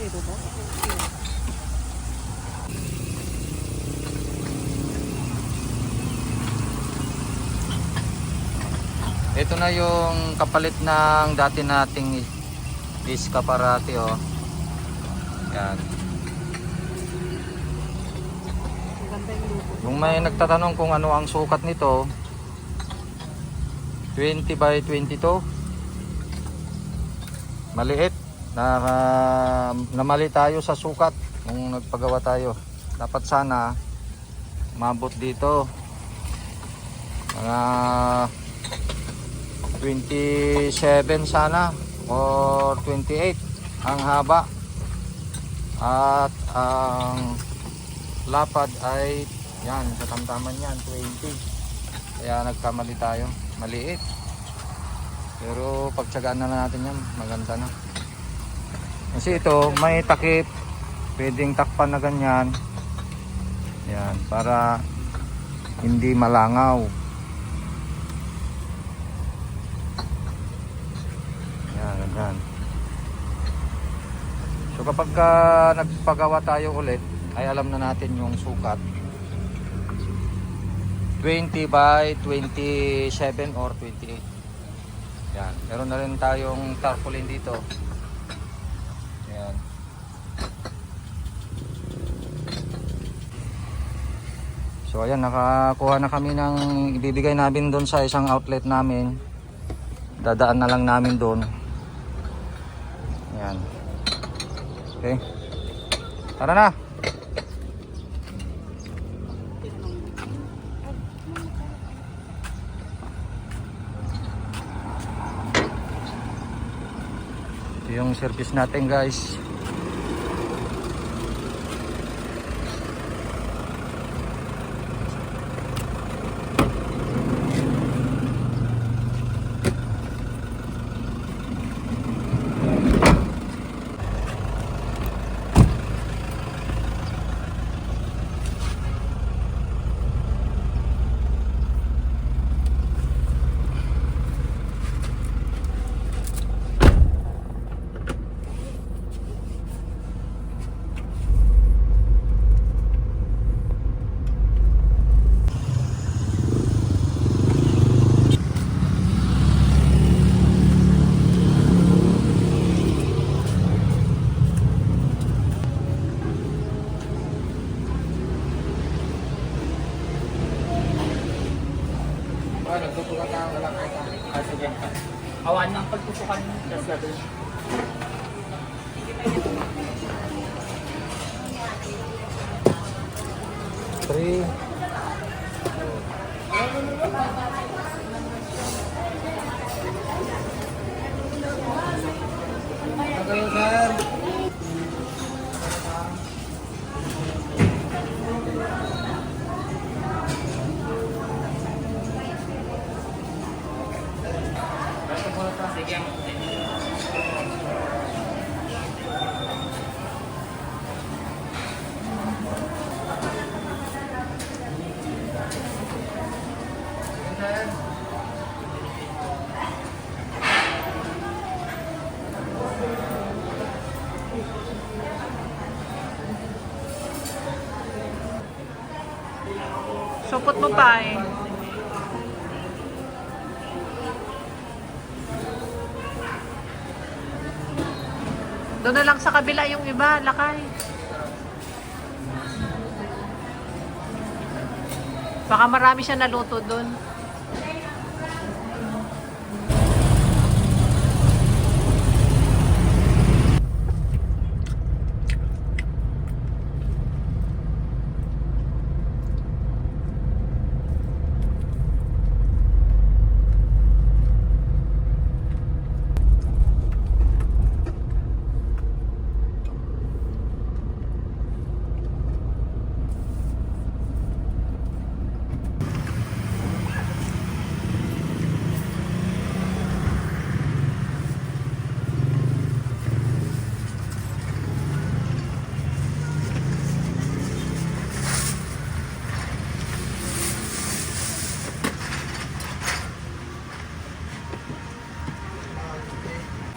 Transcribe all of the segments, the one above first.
Ito na yung kapalit ng dati nating iskaparati oh. Yan. Kung may nagtatanong kung ano ang sukat nito, 20 by 22. Maliit. Na, na mali tayo sa sukat nung nagpagawa tayo. Dapat sana mabot dito. Mga 27 sana or 28 ang haba. At ang lapad ay yan, sa tamtaman yan, 20. Kaya nagkamali tayo, maliit. Pero pagtsagaan na natin yan, maganda na. Kasi ito, may takip, pwedeng takpan na ganyan. Yan, para hindi malangaw. Yan, ganyan. So kapag ka nagpagawa tayo ulit, ay alam na natin yung sukat. 20 by 27 or 28. Yan. Meron na rin tayong tarpaulin dito. Yan. So ayan, nakakuha na kami ng ibibigay namin doon sa isang outlet namin. Dadaan na lang namin doon. Yan. Okay. Tara na. Ito yung service natin guys. Ah, sige. Awan ng pagtusukan mo. Tapos gagawin. Three. Supot mo pa eh. Doon na lang sa kabila yung iba, lakay. Baka marami siya naluto doon.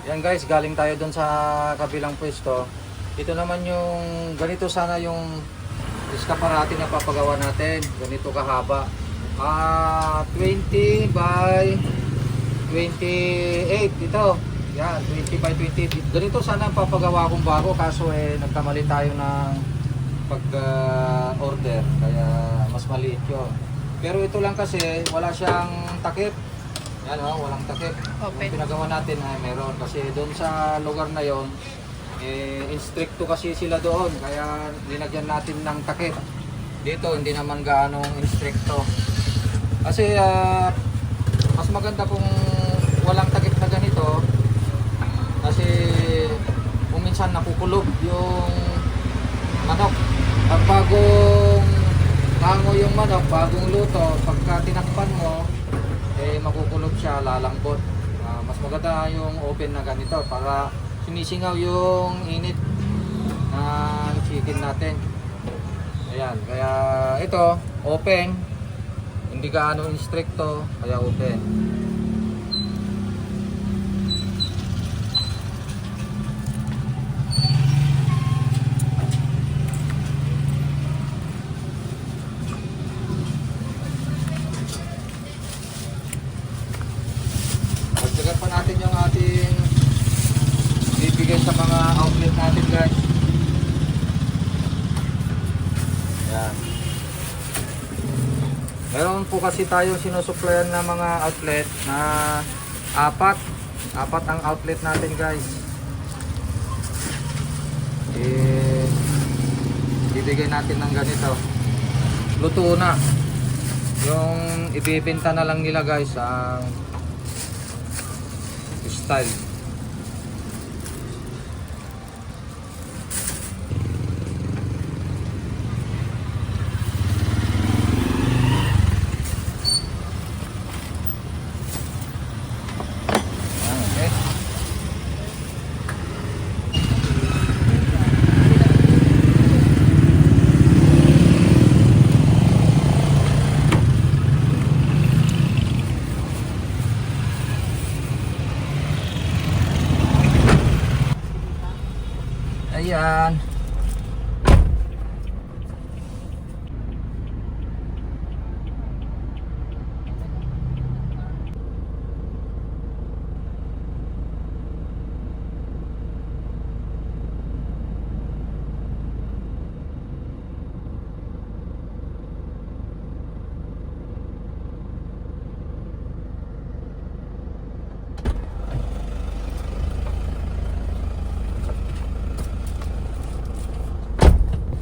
Yan guys, galing tayo doon sa kabilang pwesto. ito naman yung ganito sana yung iskaparati na papagawa natin. Ganito kahaba. Ah, 20 by 28 ito. Yan, 20 by 20. Ganito sana ang papagawa kong bago kaso eh nagkamali tayo ng pag-order kaya mas maliit yun. Pero ito lang kasi wala siyang takip. Yan oh, walang takip. Open. Yung pinagawa natin ay meron kasi doon sa lugar na yon eh instricto kasi sila doon kaya linagyan natin ng takip. Dito hindi naman gaanong instricto. Kasi ah, mas maganda kung walang takip na ganito kasi kung minsan nakukulog yung manok. Pag bagong hango yung manok, bagong luto, pagka tinakpan mo, eh makukulog siya, lalambot. Ah, mas maganda yung open na ganito para sinisingaw yung init ng chicken natin. Ayan, kaya ito, open. Hindi gaano instricto, kaya open. Pagdagan pa natin yung ating bibigay sa mga outlet natin guys. Yan. Meron po kasi tayong sinusuplayan ng mga outlet na apat. Apat ang outlet natin guys. Eh, bibigay natin ng ganito. Luto na. Yung ibibenta na lang nila guys ang style.